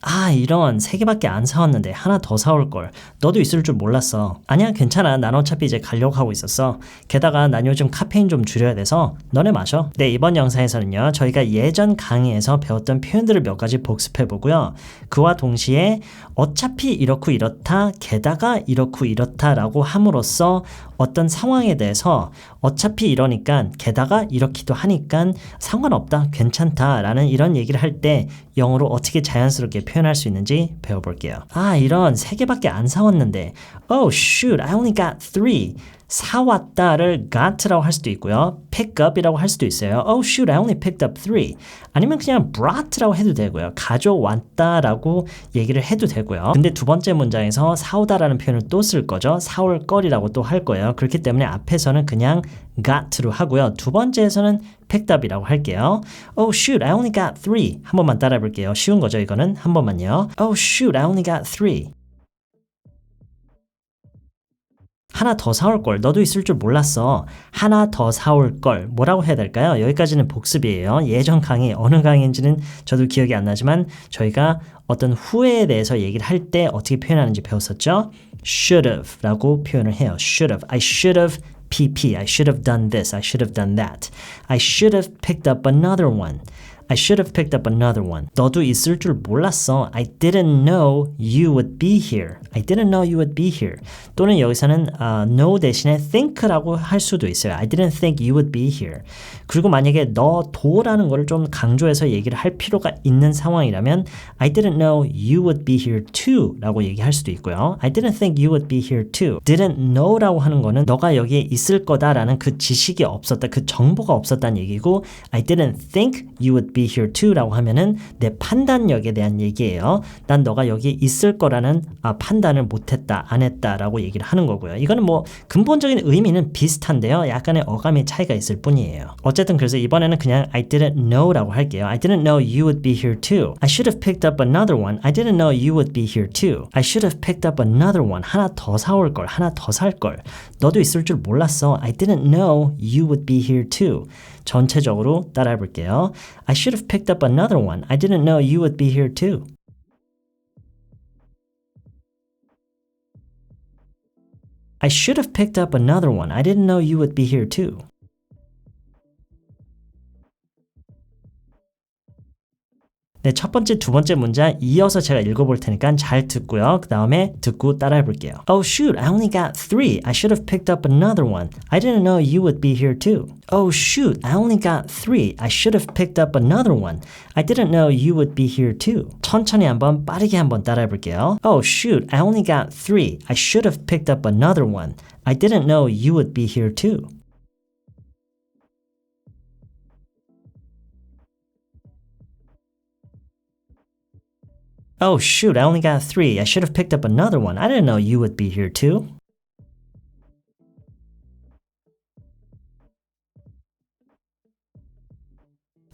아, 이런 세 개밖에 안 사왔는데 하나 더 사올 걸. 너도 있을 줄 몰랐어. 아니야, 괜찮아. 난 어차피 이제 가려고 하고 있었어. 게다가 난 요즘 카페인 좀 줄여야 돼서 너네 마셔. 네, 이번 영상에서는요. 저희가 예전 강의에서 배웠던 표현들을 몇 가지 복습해 보고요. 그와 동시에 어차피 이렇고 이렇다, 게다가 이렇고 이렇다라고 함으로써 어떤 상황에 대해서 어차피 이러니까 게다가 이렇기도 하니까 상관없다, 괜찮다라는 이런 얘기를 할 때 영어로 어떻게 자연스럽게 표현할 수 있는지 배워볼게요. 아, 이런 세 개밖에 안 사왔는데, oh shoot, I only got three. 사왔다를 got라고 할 수도 있고요. pick up이라고 할 수도 있어요. Oh shoot, I only picked up three. 아니면 그냥 brought라고 해도 되고요. 가져왔다라고 얘기를 해도 되고요. 근데 두 번째 문장에서 사오다라는 표현을 또 쓸 거죠. 사올 거리라고 또 할 거예요. 그렇기 때문에 앞에서는 그냥 got로 하고요. 두 번째에서는 picked up이라고 할게요. Oh shoot, I only got three. 한 번만 따라해 볼게요. 쉬운 거죠, 이거는. 한 번만요. Oh shoot, I only got three. 하나 더 사올 걸. 너도 있을 줄 몰랐어. 하나 더 사올 걸. 뭐라고 해야 될까요? 여기까지는 복습이에요. 예전 강의, 어느 강의인지는 저도 기억이 안 나지만 저희가 어떤 후회에 대해서 얘기를 할 때 어떻게 표현하는지 배웠었죠? should have 라고 표현을 해요. should have. I should have PP. I should have done this. I should have done that. I should have picked up another one. I should have picked up another one. 너도 있을 줄 몰랐어. I didn't know you would be here. I didn't know you would be here. 또는 여기서는 uh, know 대신에 think라고 할 수도 있어요. I didn't think you would be here. 그리고 만약에 너 도라는 거를 좀 강조해서 얘기를 할 필요가 있는 상황이라면 I didn't know you would be here too 라고 얘기할 수도 있고요. I didn't think you would be here too. didn't know라고 하는 거는 너가 여기에 있을 거다라는 그 지식이 없었다, 그 정보가 없었다는 얘기고 I didn't think you would be here too 라고 하면은 내 판단력에 대한 얘기예요. 난 너가 여기 있을 거라는 아, 판단을 못했다, 안 했다라고 얘기를 하는 거고요. 이거는 뭐 근본적인 의미는 비슷한데요. 약간의 어감의 차이가 있을 뿐이에요. 어쨌든 그래서 이번에는 그냥 I didn't know라고 할게요. I didn't know you would be here too. I should have picked up another one. I didn't know you would be here too. I should have picked up another one. 하나 더 사올 걸, 하나 더 살 걸. 너도 있을 줄 몰랐어. I didn't know you would be here too. 전체적으로 따라해 볼게요. I should have picked up another one. I didn't know you would be here too. I should have picked up another one. I didn't know you would be here too. 네, 첫 번째, 두 번째 문장 이어서 제가 읽어볼 테니까 잘 듣고요. 그 다음에 듣고 따라해 볼게요. Oh shoot, I only got three. I should have picked up another one. I didn't know you would be here too. Oh shoot, I only got three. I should have picked up another one. I didn't know you would be here too. 천천히 한번 빠르게 한번 따라해 볼게요. Oh shoot, I only got three. I should have picked up another one. I didn't know you would be here too. Oh shoot, I only got three. I should have picked up another one. I didn't know you would be here too.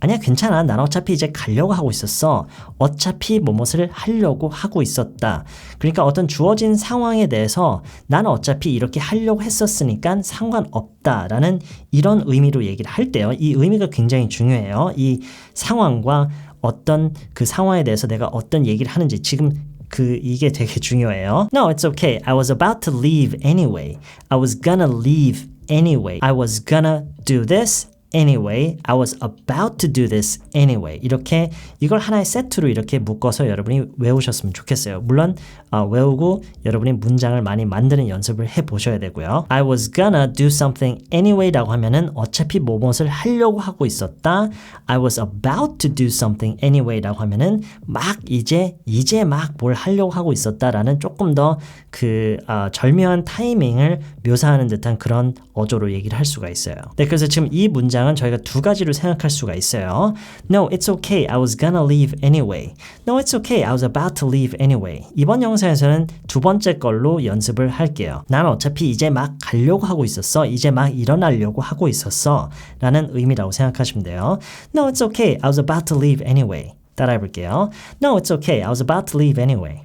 아니야, 괜찮아. 난 어차피 이제 가려고 하고 있었어. 어차피 뭐뭇을 하려고 하고 있었다. 그러니까 어떤 주어진 상황에 대해서 나는 어차피 이렇게 하려고 했었으니까 상관없다 라는 이런 의미로 얘기를 할 때요. 이 의미가 굉장히 중요해요. 이 상황과 어떤 그 상황에 대해서 내가 어떤 얘기를 하는지 지금 그 이게 되게 중요해요. No, it's okay. I was about to leave anyway. I was gonna leave anyway. I was gonna do this anyway. I was about to do this anyway. 이렇게 이걸 하나의 세트로 이렇게 묶어서 여러분이 외우셨으면 좋겠어요. 물론 어, 외우고 여러분이 문장을 많이 만드는 연습을 해 보셔야 되고요. I was gonna do something anyway라고 하면은 어차피 무엇을 하려고 하고 있었다. I was about to do something anyway라고 하면은 막 이제 이제 막 뭘 하려고 하고 있었다라는 조금 더그 어, 절묘한 타이밍을 묘사하는 듯한 그런 어조로 얘기를 할 수가 있어요. 네, 그래서 지금 이 문장 은 저희가 두 가지로 생각할 수가 있어요. No, it's okay. I was gonna leave anyway. No, it's okay. I was about to leave anyway. 이번 영상에서는 두 번째 걸로 연습을 할게요. 난 어차피 이제 막 가려고 하고 있었어. 이제 막 일어나려고 하고 있었어. 라는 의미라고 생각하시면 돼요. No, it's okay. I was about to leave anyway. 따라해 볼게요. No, it's okay. I was about to leave anyway.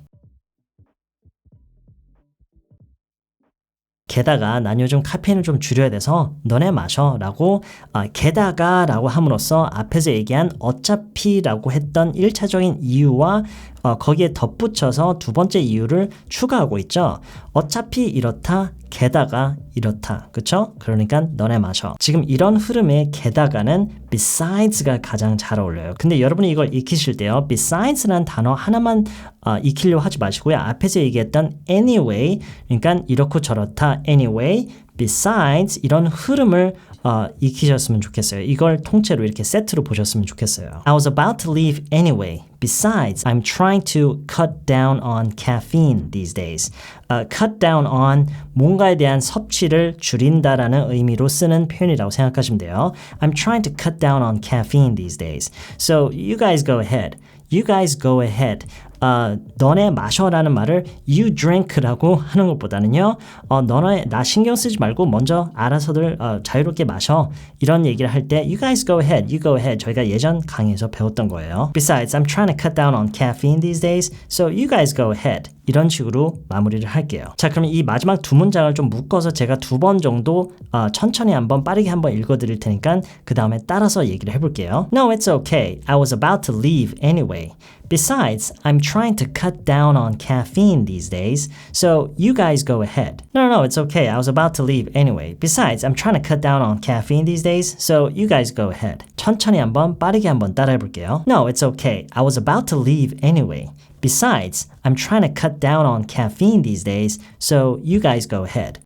게다가 난 요즘 카페인을 좀 줄여야 돼서 너네 마셔 라고 아, 게다가 라고 함으로써 앞에서 얘기한 어차피 라고 했던 1차적인 이유와 어, 거기에 덧붙여서 두 번째 이유를 추가하고 있죠. 어차피 이렇다, 게다가 이렇다. 그쵸? 그러니까 너네 마셔. 지금 이런 흐름에 게다가는 besides가 가장 잘 어울려요. 근데 여러분이 이걸 익히실 때요. besides라는 단어 하나만 어, 익히려고 하지 마시고요. 앞에서 얘기했던 anyway, 그러니까 이렇고 저렇다, anyway, besides 이런 흐름을 어, 익히셨으면 좋겠어요. 이걸 통째로 이렇게 세트로 보셨으면 좋겠어요. I was about to leave anyway. Besides, I'm trying to cut down on caffeine these days. Uh, cut down on 뭔가에 대한 섭취를 줄인다라는 의미로 쓰는 표현이라고 생각하시면 돼요. I'm trying to cut down on caffeine these days. So you guys go ahead. You guys go ahead. 어, 너네 마셔라는 말을 you drink라고 하는 것보다는요, 어, 너네 나 신경 쓰지 말고 먼저 알아서들 어, 자유롭게 마셔 이런 얘기를 할 때 you guys go ahead, you go ahead 저희가 예전 강의에서 배웠던 거예요. Besides, I'm trying to cut down on caffeine these days, so you guys go ahead. 이런 식으로 마무리를 할게요. 자, 그럼 이 마지막 두 문장을 좀 묶어서 제가 두 번 정도 어, 천천히 한번 빠르게 한번 읽어드릴 테니까 그 다음에 따라서 얘기를 해볼게요. No, it's okay. I was about to leave anyway. Besides, I'm trying to cut down on caffeine these days, so you guys go ahead. No, no, no, it's okay. I was about to leave anyway. Besides, I'm trying to cut down on caffeine these days, so you guys go ahead. 천천히 한번 빠르게 한번 따라해 볼게요. No, it's okay. I was about to leave anyway. Besides, I'm trying to cut down on caffeine these days, so you guys go ahead.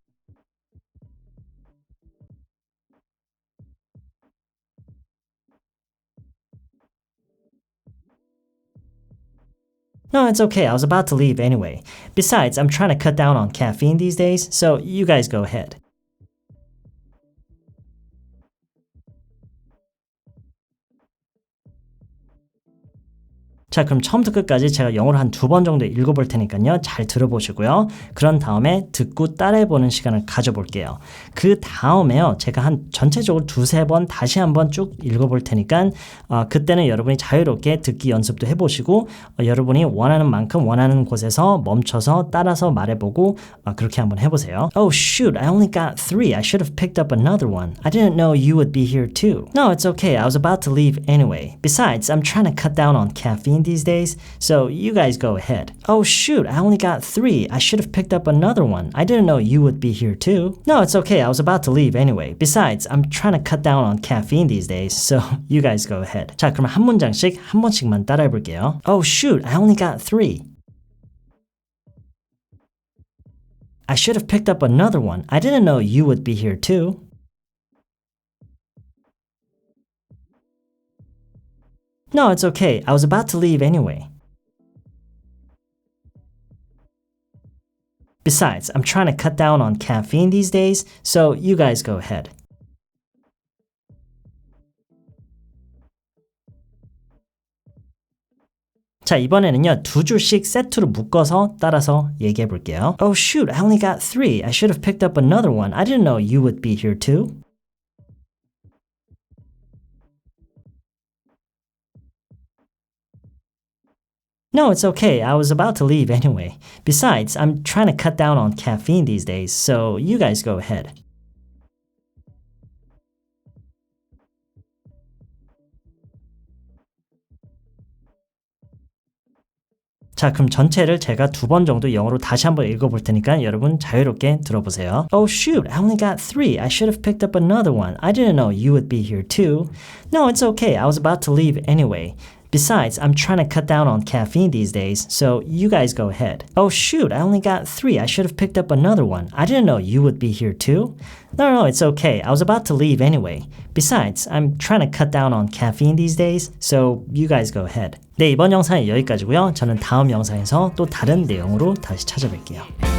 No, it's okay. I was about to leave anyway. Besides, I'm trying to cut down on caffeine these days, so you guys go ahead. 자, 그럼 처음부터 끝까지 제가 영어로 한 두 번 정도 읽어볼 테니까요. 잘 들어보시고요. 그런 다음에 듣고 따라해보는 시간을 가져볼게요. 그 다음에요. 제가 한 전체적으로 두세 번 다시 한번 쭉 읽어볼 테니까 어, 그때는 여러분이 자유롭게 듣기 연습도 해보시고 어, 여러분이 원하는 만큼 원하는 곳에서 멈춰서 따라서 말해보고 어, 그렇게 한번 해보세요. Oh shoot, I only got three. I should have picked up another one. I didn't know you would be here too. No, it's okay. I was about to leave anyway. Besides, I'm trying to cut down on caffeine these days, so you guys go ahead. Oh shoot, I only got three. I should have picked up another one. I didn't know you would be here too. No, it's okay. I was about to leave anyway. Besides, I'm trying to cut down on caffeine these days, so you guys go ahead. 자, 그럼 한 문장씩 한 번씩만 따라해 볼게요. Oh shoot, I only got three. I should have picked up another one. I didn't know you would be here too. No, it's okay. I was about to leave anyway. Besides, I'm trying to cut down on caffeine these days, so you guys go ahead. 자, 이번에는요, 두 줄씩 세트로 묶어서 따라서 얘기해 볼게요. Oh shoot, I only got three. I should have picked up another one. I didn't know you would be here too. No, it's okay. I was about to leave anyway. Besides, I'm trying to cut down on caffeine these days, so you guys go ahead. 자, 그럼 전체를 제가 두 번 정도 영어로 다시 한번 읽어볼 테니까 여러분 자유롭게 들어보세요. Oh shoot, I only got three. I should have picked up another one. I didn't know you would be here too. No, it's okay. I was about to leave anyway. Besides, I'm trying to cut down on caffeine these days, so you guys go ahead. Oh shoot, I only got three. I should have picked up another one. I didn't know you would be here too. No, no, it's okay. I was about to leave anyway. Besides, I'm trying to cut down on caffeine these days, so you guys go ahead. 네, 이번 영상은 여기까지고요. 저는 다음 영상에서 또 다른 내용으로 다시 찾아뵐게요.